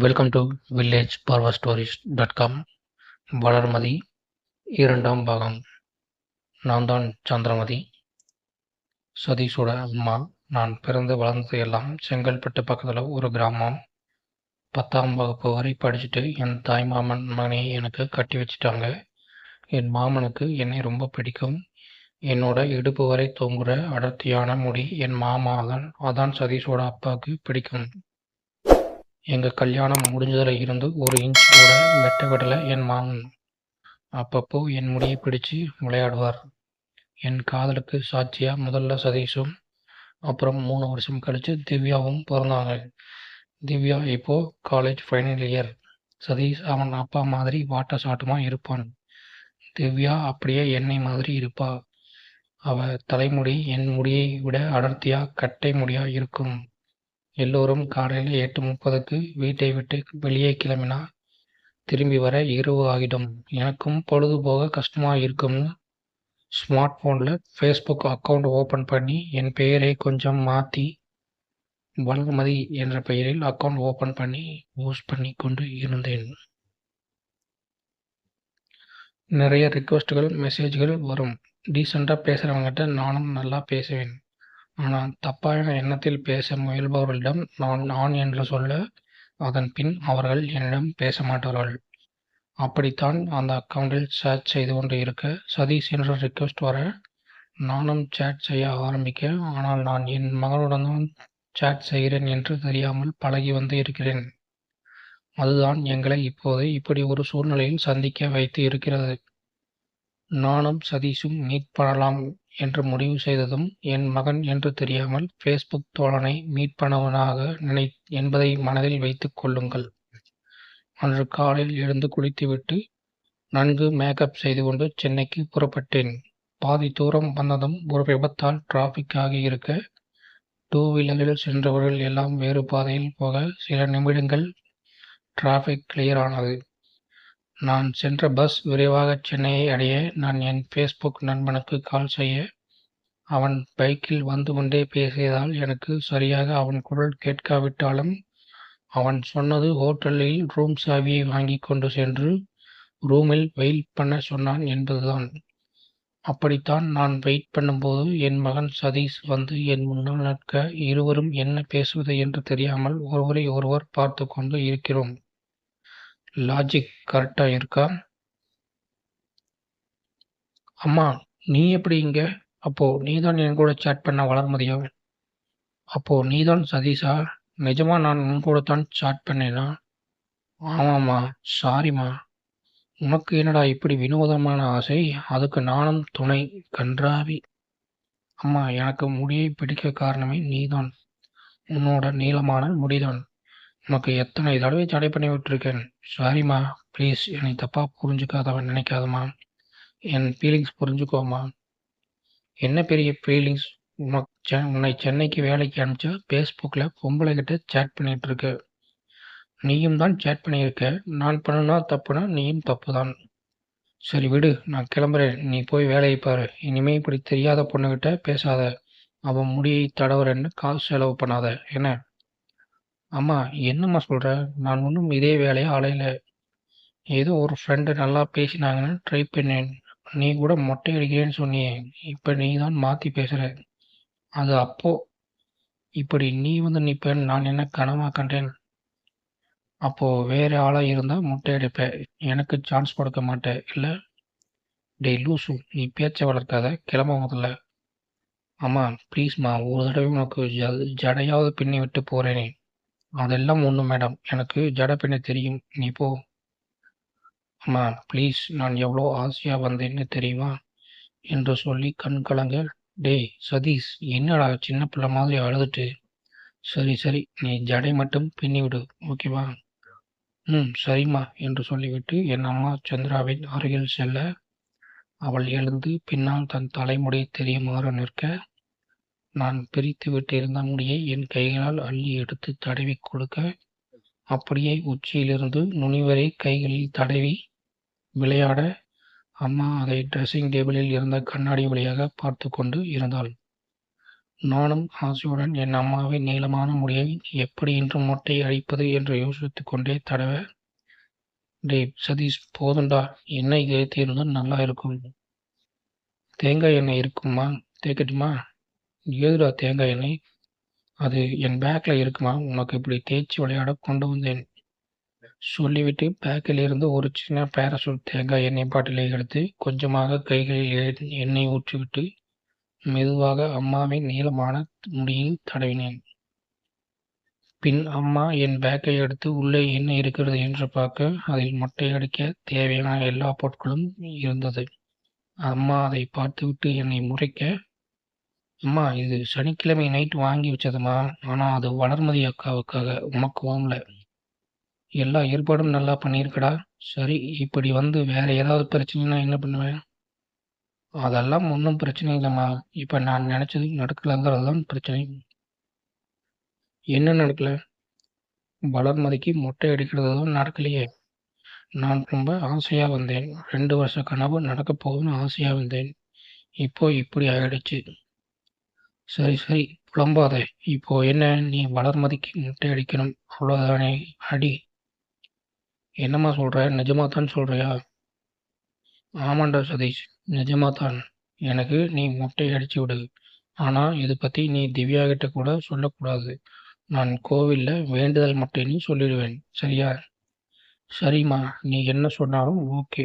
Welcome to village பார்வர் stories dot com Valarmathi இரண்டாம் பாகம். நான் தான் சந்திரமதி. சதீஷோட அம்மா. நான் பிறந்து வளர்ந்தது எல்லாம் செங்கல்பட்டு பக்கத்தில் ஒரு கிராமம். பத்தாம் வகுப்பு வரை படிச்சுட்டு என் தாய் மாமன் மகனை எனக்கு கட்டி வச்சிட்டாங்க. என் மாமனுக்கு என்னை ரொம்ப பிடிக்கும். என்னோட இடுப்பு வரை தொங்குற அடர்த்தியான முடி என் மாமா தான் அதான் சதீஷோட அப்பாவுக்கு பிடிக்கும். எங்கள் கல்யாணம் முடிஞ்சதில் இருந்து ஒரு இன்ச் கூட வெட்ட விடலை என் மாமன். அப்பப்போ என் முடியை பிடிச்சு விளையாடுவார். என் காதலுக்கு சாட்சியாக முதல்ல சதீஷும் அப்புறம் மூணு வருஷம் கழித்து திவ்யாவும் பிறந்தாங்க. திவ்யா இப்போ காலேஜ் ஃபைனல் இயர் சதீஷ் அவன் அப்பா மாதிரி வாட்ட சாட்டமாக இருப்பான். திவ்யா அப்படியே என்னை மாதிரி இருப்பா. அவ தலைமுடி என் முடியை விட அடர்த்தியாக கட்டை முடியாக இருக்கும். எல்லோரும் காலையில் எட்டு முப்பதுக்கு வீட்டை விட்டு வெளியே கிளம்பினா திரும்பி வர இரவு ஆகிடும். எனக்கும் பொழுதுபோக கஷ்டமாக இருக்கும்னு ஸ்மார்ட் ஃபோனில் ஃபேஸ்புக் அக்கௌண்ட் ஓப்பன் பண்ணி என் பெயரை கொஞ்சம் மாற்றி வளர்மதி என்ற பெயரில் அக்கௌண்ட் ஓப்பன் பண்ணி யூஸ் பண்ணி கொண்டு இருந்தேன். நிறைய ரிக்வெஸ்ட்டுகள் மெசேஜ்கள் வரும். டீசெண்டாக பேசுகிறவங்ககிட்ட நானும் நல்லா பேசுவேன். ஆனால் தப்பான எண்ணத்தில் பேச முயல்பவர்களிடம் நான் நான் என்று சொல்ல அதன் பின் அவர்கள் என்னிடம் பேச மாட்டார்கள். அப்படித்தான் அந்த அக்கௌண்டில் சேட் செய்து கொண்டு இருக்க சதீஷ் என்ற ரிக்வெஸ்ட் வர நானும் சேட் செய்ய ஆரம்பிக்க ஆனால் நான் என் மகனுடன் தான் சேட் செய்கிறேன் என்று தெரியாமல் பழகி வந்து இருக்கிறேன். அதுதான் எங்களை இப்போது இப்படி ஒரு சூழ்நிலையில் சந்திக்க வைத்து இருக்கிறது. நானும் சதீஷும் மீட் பண்ணலாம் என்று முடிவு செய்ததும் என் மகன் என்று தெரியாமல் ஃபேஸ்புக் தோழனை மீட் பண்ணவனாக நினை என்பதை மனதில் வைத்துக் கொள்ளுங்கள். அன்று காலையில் எழுந்து குளித்துவிட்டு நன்கு மேக்கப் செய்து கொண்டு சென்னைக்கு புறப்பட்டேன். பாதி தூரம் வந்ததும் ஒரு விபத்தால் டிராஃபிக் ஆகி இருக்க டூ வீலரில் சென்றவர்கள் எல்லாம் வேறு பாதையில் போக சில நிமிடங்கள் டிராஃபிக் கிளியர் ஆனது. நான் சென்ற பஸ் விரைவாக சென்னையை அடைய நான் என் ஃபேஸ்புக் நண்பனுக்கு கால் செய்ய. அவன் பைக்கில் வந்து கொண்டே பேசியதால் எனக்கு சரியாக அவன் குரல் கேட்காவிட்டாலும் அவன் சொன்னது ஹோட்டலில் ரூம் சாவியை வாங்கி கொண்டு சென்று ரூமில் வெயிட் பண்ண சொன்னான் என்பதுதான். அப்படித்தான் நான் வெயிட் பண்ணும்போது என் மகன் சதீஷ் வந்து என் முன்னால் நிற்க இருவரும் என்ன பேசுவது என்று தெரியாமல் ஒருவரை ஒருவர் பார்த்து கொண்டு இருக்கிறோம். லாஜிக் கரெக்டாக இருக்கா? அம்மா நீ எப்படி இங்கே? அப்போது நீ நீதான் என் கூட சேட் பண்ண வளர்மதியா? அப்போ நீதான் சதீஷா? நிஜமாக நான் உன் கூட தான் சாட் பண்ணேனா? ஆமாம்மா சாரிம்மா உனக்கு என்னடா இப்படி வினோதமான ஆசை? அதுக்கு நானும் துணை கன்றாவி. அம்மா எனக்கு முடியை பிடிக்க காரணமே நீதான். உன்னோட நீளமான முடிதான். உனக்கு எத்தனை தடவை தடை பண்ணி விட்டுருக்கேன் சாரிம்மா ப்ளீஸ் என்னை தப்பாக புரிஞ்சுக்காதவன் நினைக்காதம்மா. என் ஃபீலிங்ஸ் புரிஞ்சுக்கோமா என்ன பெரிய ஃபீலிங்ஸ் உனக்கு செ உன்னை சென்னைக்கு வேலைக்கு அனுப்பிச்சா ஃபேஸ்புக்கில் பொம்பளை கிட்ட சேட் பண்ணிகிட்ருக்கு நீயும் தான் சேட் பண்ணியிருக்க. நான் பண்ணுனா தப்புனா நீயும் தப்பு தான் சரி விடு நான் கிளம்புறேன். நீ போய் வேலையை பாரு. இனிமே இப்படி தெரியாத பொண்ணுகிட்ட பேசாத. அவன் முடியை தடவுறேன்னு காசு செலவு பண்ணாத. என்ன? அம்மா என்னம்மா சொல்கிற நான் ஒன்றும் இதே வேலையை அலையில ஏதோ ஒரு ஃப்ரெண்டு நல்லா பேசினாங்கன்னு ட்ரை பண்ணேன். நீ கூட மொட்டை அடிக்கிறேன்னு சொன்னியே. இப்போ நீ தான் மாற்றி பேசுகிற அது அப்போ. இப்படி நீ வந்து நிற்பேன்னு நான் என்ன கனவாக கண்டேன்? அப்போது வேறு ஆளாக இருந்தால் முட்டை அடிப்பேன் எனக்கு சான்ஸ் கொடுக்க மாட்டேன் இல்லை? டேய் லூசு நீ பேச்சை வளர்க்காத. கிளம்ப முதல்ல. அம்மா ப்ளீஸ்மா ஒரு தடவை உனக்கு ஜ ஜடையாவது பின்னி விட்டு போகிறேனே அதெல்லாம் ஒன்றும் மேடம் எனக்கு ஜடை பின்ன தெரியும். நீ போ. அம்மா ப்ளீஸ் நான் எவ்வளோ ஆசையாக வந்தேன்னு தெரியுமா? என்று சொல்லி கண் கலங்க டேய் சதீஷ் என்னடா சின்ன பிள்ளை மாதிரி அழுதுட்டு? சரி சரி நீ ஜடை மட்டும் பின்னிவிடு ஓகேவா? ம் சரிம்மா என்று சொல்லிவிட்டு என் அம்மா சந்திராவின் அருகில் செல்ல அவள் எழுந்து பின்னால் தன் தலைமுடி தெரியுமாறு நிற்க நான் பிரித்து விட்டிருந்த முடியை என் கைகளால் அள்ளி எடுத்து தடவி கொடுக்க அப்படியே உச்சியிலிருந்து நுனிவரை கைகளில் தடவி விளையாட அம்மா அதை ட்ரெஸ்ஸிங் டேபிளில் இருந்த கண்ணாடி வழியாக பார்த்து கொண்டு இருந்தாள். நானும் ஆசையுடன் என் அம்மாவின் நீளமான முடியை எப்படி இன்று மொட்டை அழிப்பது என்று யோசித்து கொண்டே தடவ டேய் சதீஷ் போதுண்டா எண்ணெய் தேய்த்திருந்தால் நல்லா இருக்கும். தேங்காய் எண்ணெய் இருக்குமா? தேய்க்கட்டுமா? ஏதுடா தேங்காய் எண்ணெய்? அது என் பேக்கில் இருக்குமா? உனக்கு இப்படி தேய்ச்சி விளையாட கொண்டு வந்தேன். சொல்லிவிட்டு பேக்கில் இருந்து ஒரு சின்ன பேராசூட் தேங்காய் எண்ணெய் பாட்டிலை எடுத்து கொஞ்சமாக கைகளில் எண்ணெய் ஊற்றிவிட்டு மெதுவாக அம்மாவின் நீளமான முடியில் தடவினேன். பின் அம்மா என் பேக்கை எடுத்து உள்ளே என்ன இருக்கிறது என்று பார்க்க அதில் மொட்டை அடிக்க தேவையான எல்லா பொருட்களும் இருந்தது. அம்மா அதை பார்த்துவிட்டு என்னை முறைக்க அம்மா இது சனிக்கிழமை நைட் வாங்கி வச்சதுமா? ஆனால் அது வளர்மதி அக்காவுக்காக. உனக்கு வாங்கல. எல்லா ஏற்பாடும் நல்லா பண்ணியிருக்கடா. சரி இப்படி வந்து வேற ஏதாவது பிரச்சனைனா என்ன பண்ணுவேன்? அதெல்லாம் ஒன்றும் பிரச்சனை இல்லைம்மா. இப்போ நான் நினச்சது நடக்கலங்கிறது தான் பிரச்சனை. என்ன நடக்கல? வளர்மதிக்கு மொட்டை அடிக்கிறது தான் நடக்கலையே. நான் ரொம்ப ஆசையாக வந்தேன். ரெண்டு வருஷ கனவு நடக்க போகுதுன்னு ஆசையாக வந்தேன். இப்போ இப்படி ஆயிடுச்சு. சரி சரி. புலம்பாத. இப்போ என்ன நீ வளர்மதிக்கு முட்டை அடிக்கணும்? அவ்வளோதானே அடி. என்னம்மா சொல்கிற நிஜமாக தான் சொல்கிறியா ஆமாண்டா சதீஷ். நிஜமாக தான் எனக்கு நீ முட்டை அடிச்சு விடு. ஆனால் இதை பற்றி நீ திவ்யா கிட்ட கூட சொல்லக்கூடாது. நான் கோவில்ல வேண்டுதல் மட்டைன்னு சொல்லிடுவேன். சரியா? சரிம்மா. நீ என்ன சொன்னாலும் ஓகே.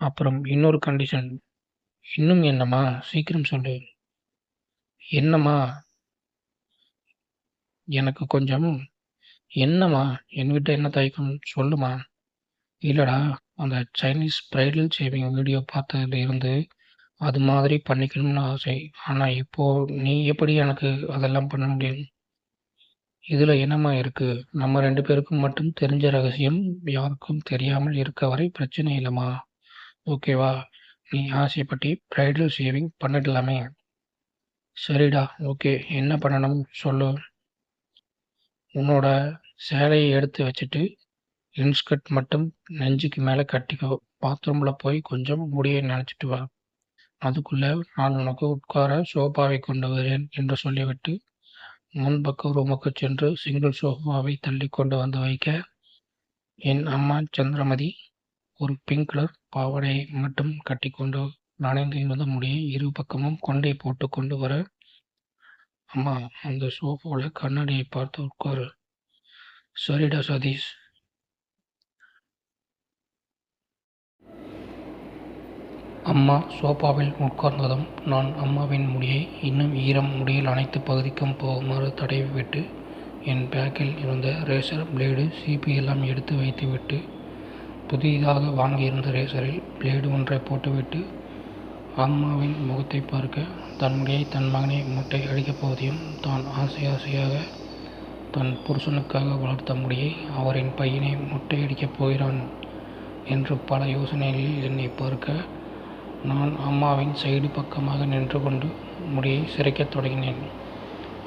அப்புறம் இன்னொரு கண்டிஷன் இன்னும் என்னம்மா? சீக்கிரம் சொல்லு. என்னம்மா? எனக்கு கொஞ்சம் என்னம்மா? என்கிட்ட என்ன தயக்கம்? சொல்லுமா இல்லைடா அந்த சைனீஸ் ப்ரைடல் ஷேவிங் வீடியோ பார்த்ததுல இருந்து அது மாதிரி பண்ணிக்கணும்னு ஆசை. ஆனால் இப்போ நீ எப்படி எனக்கு அதெல்லாம் பண்ண முடியும்? இதில் என்னம்மா இருக்குது நம்ம ரெண்டு பேருக்கும் மட்டும் தெரிஞ்ச ரகசியம் யாருக்கும் தெரியாமல் இருக்க வரை பிரச்சனை இல்லைம்மா. ஓகேவா? நீ ஆசைப்பட்டு ப்ரைடல் ஷேவிங் பண்ணிடலாமே. சரிடா ஓகே. என்ன பண்ணணும் சொல்லு. உன்னோட சேலையை எடுத்து வச்சுட்டு இன்ஸ்கர்ட் மட்டும் நெஞ்சுக்கு மேலே கட்டிக்கோ. பாத்ரூமில் போய் கொஞ்சம் முடியை நினச்சிட்டு வா. அதுக்குள்ளே நான் உனக்கு உட்கார சோஃபாவை கொண்டு வரேன் என்று சொல்லிவிட்டு முன்பக்க ரூமுக்கு சென்று சிங்கிள் சோஃபாவை தள்ளி கொண்டு வந்து வைக்க என் அம்மா சந்திரமதி ஒரு பிங்க் கலர் பாவாடையை மட்டும் கட்டிக்கொண்டு நனைந்து இருந்த முடியை இரு பக்கமும் கொண்டை போட்டு கொண்டு வர. அம்மா அந்த சோஃபாவில் கண்ணாடியை பார்த்து உட்காரு. சரிடா சதீஷ். அம்மா சோஃபாவில் உட்கார்ந்ததும் நான் அம்மாவின் முடியை இன்னும் ஈரம் முடியில் அனைத்து பகுதிக்கும் போகுமாறு தடைவிட்டு என் பேக்கில் இருந்த ரேசர் பிளேடு சீப்பி எல்லாம் எடுத்து வைத்துவிட்டு புதிதாக வாங்கியிருந்த ரேசரில் பிளேடு ஒன்றை போட்டுவிட்டு அம்மாவின் முகத்தை பார்க்க தன் முடியை தன் மகனை முட்டை அடிக்கப் போவதையும் தான் ஆசை ஆசையாக தன் புருஷனுக்காக வளர்த்த முடியை அவரின் பையனை முட்டை அடிக்கப் போகிறான் என்று பல யோசனைகளில் என்னை பார்க்க நான் அம்மாவின் சைடு பக்கமாக நின்று கொண்டு முடியை சிரைக்கத் தொடங்கினேன்.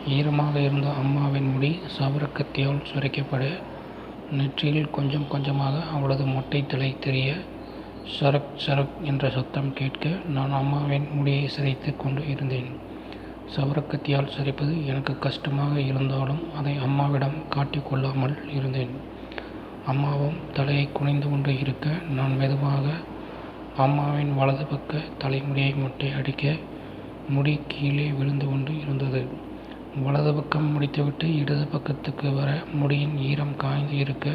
ஈரமாக இருந்த அம்மாவின் முடி சவரக்கத்தியால் சுரைக்கப்பட நெற்றியில் கொஞ்சம் கொஞ்சமாக அவளது மொட்டை தலை தெரிய சரக் சரக் என்ற சத்தம் கேட்க நான் அம்மாவின் முடியை சிரைத்து கொண்டு இருந்தேன். சவரக்கத்தியால் சிதைப்பது எனக்கு கஷ்டமாக இருந்தாலும் அதை அம்மாவிடம் காட்டிக்கொள்ளாமல் இருந்தேன். அம்மாவும் தலையை குனிந்து கொண்டு இருக்க நான் மெதுவாக அம்மாவின் வலது பக்க தலைமுடியை மொட்டை அடிக்க முடி கீழே விழுந்து கொண்டு இருந்தது. வலது பக்கம் முடித்துவிட்டு இடது பக்கத்துக்கு வர முடியின் ஈரம் காய்ந்து இருக்க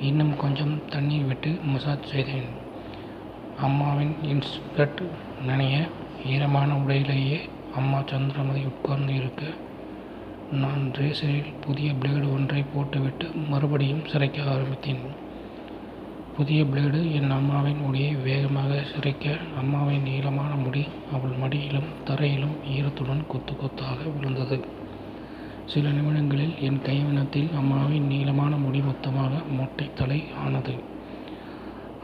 இன்னும் கொஞ்சம் தண்ணீர் விட்டு மசாஜ் செய்தேன். அம்மாவின் இன்ஸ்பெக்ட் நனைய ஈரமான உடையிலேயே அம்மா சந்திரமதி உட்கார்ந்து இருக்க நான் ரேசரில் புதிய பிளேடு ஒன்றை போட்டுவிட்டு மறுபடியும் சிரைக்க ஆரம்பித்தேன். புதிய பிளேடு என் அம்மாவின் முடியை வேகமாக சிரைக்க அம்மாவின் நீளமான முடி அவள் மடியிலும் தரையிலும் ஈரத்துடன் கொத்து கொத்தாக விழுந்தது. சில நிமிடங்களில் என் கைவினத்தில் அம்மாவின் நீளமான முடி மொத்தமாக மொட்டை தலை ஆனது.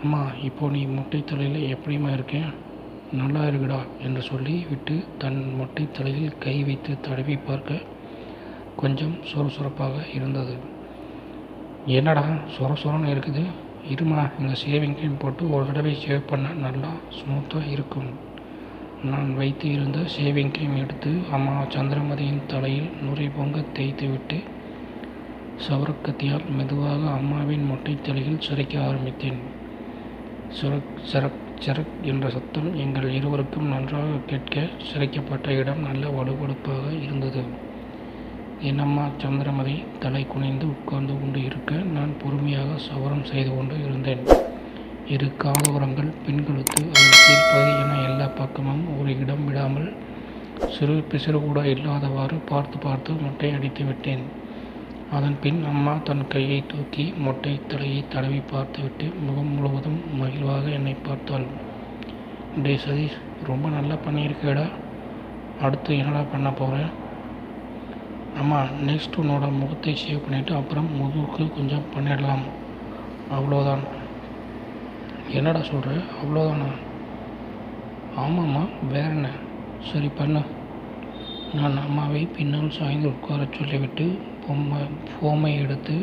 அம்மா இப்போ நீ மொட்டை தலையில் எப்படிம்மா இருக்கேன் நல்லா இருக்குடா என்று சொல்லி விட்டு தன் மொட்டை தலையில் கை வைத்து தடவி பார்க்க கொஞ்சம் சுறுசுறுப்பாக இருந்தது. என்னடா சுரசுரன்னு இருக்குது? இருமா இந்த ஷேவிங் க்ரீம் போட்டு ஒரு தடவை ஷேவ் பண்ண நல்லா ஸ்மூத்தாக இருக்கும். நான் வைத்து இருந்த ஷேவிங் கிரீம் எடுத்து அம்மா சந்திரமதியின் தலையில் நுரை பொங்க தேய்த்துவிட்டு சவரக்கத்தியால் மெதுவாக அம்மாவின் மொட்டை தலையில் சிரைக்க ஆரம்பித்தேன். சுரக் சரக் சரக் என்ற சத்தம் எங்கள் இருவருக்கும் நன்றாக கேட்க சிறைக்கப்பட்ட இடம் நல்ல வலுவழுப்பாக இருந்தது. என்னம்மா சந்திரமதி? தலை குனிந்து உட்கார்ந்து கொண்டு இருக்க நான் பொறுமையாக சவரம் செய்து கொண்டு இருந்தேன். இரு காதோரங்கள் பெண்களுக்கு அதை தீர்ப்பது என எல்லா பக்கமும் ஒரு இடம் விடாமல் சிறு பிசிறு கூட இல்லாதவாறு பார்த்து பார்த்து மொட்டை அடித்து விட்டேன். அதன் பின் அம்மா தன் கையை தூக்கி மொட்டை தலையை தடவி பார்த்துவிட்டு முகம் முழுவதும் மகிழ்வாக என்னை பார்த்தாள். டே சதீஷ் ரொம்ப நல்லா பண்ணியிருக்கேடா. அடுத்து என்னடா பண்ண போகிறேன் அம்மா நெக்ஸ்ட் உன்னோட முகத்தை ஷேவ் பண்ணிவிட்டு அப்புறம் முதுகுக்கு கொஞ்சம் பண்ணிடலாம். அவ்வளோதான். என்னடா சொல்கிற அவ்வளோதானா? ஆமாம்மா வேற என்ன? சரி பண்ணு. நான் அம்மாவை பின்னால் சாய்ந்து உட்காரச் சொல்லிவிட்டு பொம்மை ஃபோமை எடுத்து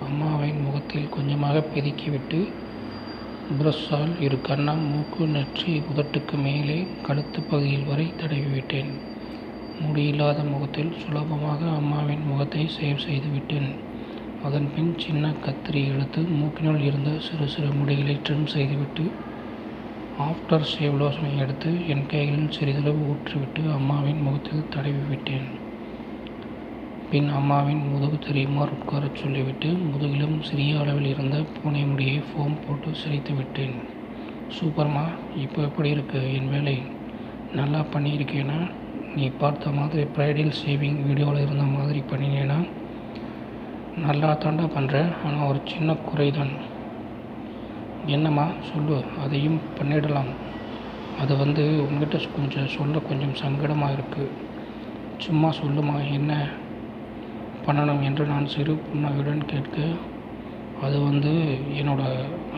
அம்மாவின் முகத்தில் கொஞ்சமாக பெருக்கிவிட்டு பிரஷ்ஷால் இரு கண்ணம் மூக்கு நெற்றி உதட்டுக்கு மேலே கழுத்து பகுதியில் வரை தடவிவிட்டேன். முடியில்லாத முகத்தில் சுலபமாக அம்மாவின் முகத்தை சேவ் செய்து விட்டேன் அதன் பின் சின்ன கத்திரி எடுத்து மூக்கினுள் இருந்த சிறு சிறு முடிகளை ட்ரிம் செய்துவிட்டு ஆஃப்டர் ஷேவ் லோஷனை எடுத்து என் கைகளில் சிறிதளவு ஊற்றிவிட்டு அம்மாவின் முகத்தில் தடவி விட்டேன் பின் அம்மாவின் முதுகு தெரியுமாறு உட்காரச் சொல்லிவிட்டு முதுகிலும் சிறிய அளவில் இருந்த பூனை முடியை ஃபோம் போட்டு சிரித்து விட்டேன். சூப்பர்மா இப்போ எப்படி இருக்கு? என் வேலை நல்லா பண்ணியிருக்கேனா? நீ பார்த்த மாதிரி ப்ரைடல் ஷேவிங் வீடியோவில் இருந்த மாதிரி பண்ணினேனா? நல்லா தாண்டா பண்ணுறேன் ஆனால் ஒரு சின்ன குறைதான். என்னம்மா சொல்லு அதையும் பண்ணிடலாம். அது வந்து உங்ககிட்ட கொஞ்சம் சொல்ல கொஞ்சம் சங்கடமாக இருக்குது சும்மா சொல்லுமா என்ன? பண்ணணும் என்று நான் சிறு புன்னகையுடன் கேட்க அது வந்து என்னோட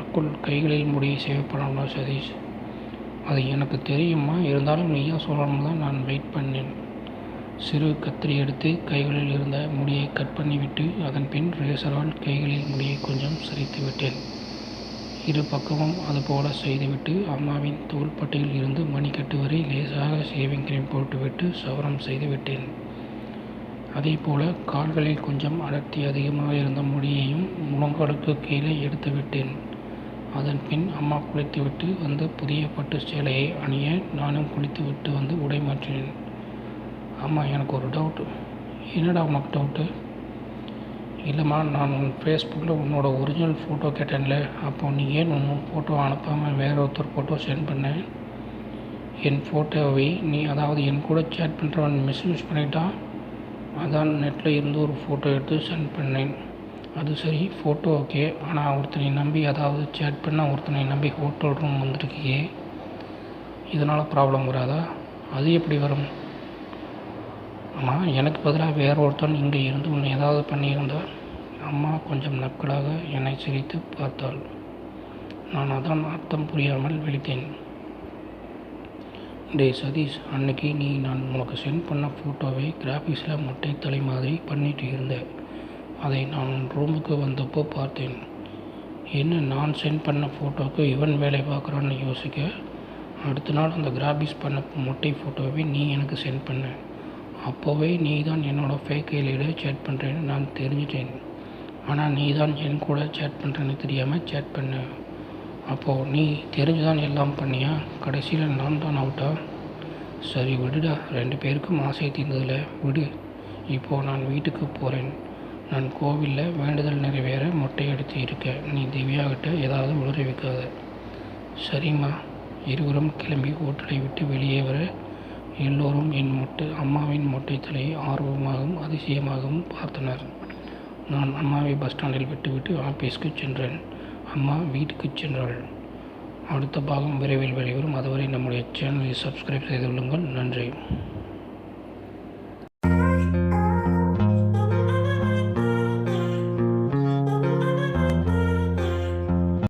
அக்குள் கைகளில் முடியை சேவ் சதீஷ்? அது எனக்கு தெரியுமா? இருந்தாலும் நீயா சொல்லணும் தான் நான் வெயிட் பண்ணேன். சிறு கத்திரி எடுத்து கைகளில் இருந்த முடியை கட் பண்ணிவிட்டு அதன் பின் ரேசரால் கைகளில் முடியை கொஞ்சம் சரித்து விட்டேன். இரு பக்கமும் அதுபோல செய்துவிட்டு அம்மாவின் தோள்பட்டையில் இருந்து மணிக்கட்டு வரை லேசாக ஷேவிங் கிரீம் போட்டுவிட்டு சவரம் செய்து விட்டேன். அதே போல் கால்களில் கொஞ்சம் அடர்த்தி அதிகமாக இருந்த முடியையும் முழங்காலுக்கு கீழே எடுத்து விட்டேன் அதன் பின் அம்மா குளித்துவிட்டு வந்து புதிய பட்டு சேலையை அணிய நானும் குளித்துவிட்டு வந்து உடை மாற்றினேன். ஆமாம் எனக்கு ஒரு டவுட்டு என்னடா உனக்கு டவுட்டு இல்லைம்மா நான் உன் ஃபேஸ்புக்கில் உன்னோட ஒரிஜினல் ஃபோட்டோ கேட்டேன்ல. அப்போ நீ ஏன் உன் ஃபோட்டோ அனுப்பாமல் வேற ஒருத்தர் ஃபோட்டோ சென்ட் பண்ண? என் ஃபோட்டோவை நீ அதாவது என் கூட சேட் பண்ணுறவன் மிஸ்யூஸ் பண்ணிட்டான். அதான் நெட்டில் இருந்து ஒரு ஃபோட்டோ எடுத்து சென்ட் பண்ணேன். அது சரி ஃபோட்டோ ஓகே ஆனால் ஒருத்தனை நம்பி அதாவது சேட் பண்ணால் ஒருத்தனை நம்பி ஹோட்டல் ரூம் வந்திருக்கியே. இதனால் ப்ராப்ளம் வராதா? அது எப்படி வரும்? ஆனால் எனக்கு பதிலாக வேற ஒருத்தன் இங்கே இருந்து ஒன்று ஏதாவது பண்ணியிருந்தால் அம்மா கொஞ்சம் நக்கலாக என்னை சிரித்து பார்த்தாள். நான் அதான் அர்த்தம் புரியாமல் விழித்தேன். டேய் சதீஷ் அன்னைக்கு நீ நான் உனக்கு சென்ட் பண்ண ஃபோட்டோவை கிராஃபிக்ஸில் மொட்டை தலை மாதிரி பண்ணிட்டு இருந்த. அதை நான் ரூமுக்கு வந்தப்போ பார்த்தேன். என்ன நான் சென்ட் பண்ண ஃபோட்டோவுக்கு இவன் வேலை பார்க்குறான்னு யோசிக்க? அடுத்த நாள் அந்த கிராஃபிக்ஸ் பண்ண மொட்டை ஃபோட்டோவை நீ எனக்கு சென்ட் பண்ண. அப்போவே நீ தான் என்னோடய ஃபேக் ஐடியில சேட் பண்ணுறேன்னு நான் தெரிஞ்சிட்டேன். ஆனால் நீ தான் என் கூட சேட் பண்ணுறேன்னு தெரியாமல் சேட் பண்ண. அப்போது நீ தெரிஞ்சு தான் எல்லாம் பண்ணியா? கடைசியில் நான் தான் அவுட்டா சரி விடுடா. ரெண்டு பேருக்கும் ஆசை தீர்ந்ததில். விடு. இப்போது நான் வீட்டுக்கு போகிறேன் நான் கோவிலில் வேண்டுதல் நிறைவேற மொட்டை அடித்து இருக்கேன் நீ திவ்யாகிட்ட ஏதாவது உளறிவிக்காத சரிம்மா. இருவரும் கிளம்பி ஹோட்டலை விட்டு வெளியே வர எல்லோரும் என் மொட்டை அம்மாவின் மொட்டை தலையை ஆர்வமாகவும் அதிசயமாகவும் பார்த்தனர். நான் அம்மாவை பஸ் ஸ்டாண்டில் விட்டுவிட்டு ஆஃபீஸ்க்கு சென்றேன். அம்மா வீட்டுக்கு சென்றாள். அடுத்த பாகம் விரைவில் வெளிவரும். அதுவரை நம்முடைய சேனலை சப்ஸ்கிரைப் செய்து கொள்ளுங்கள். நன்றி.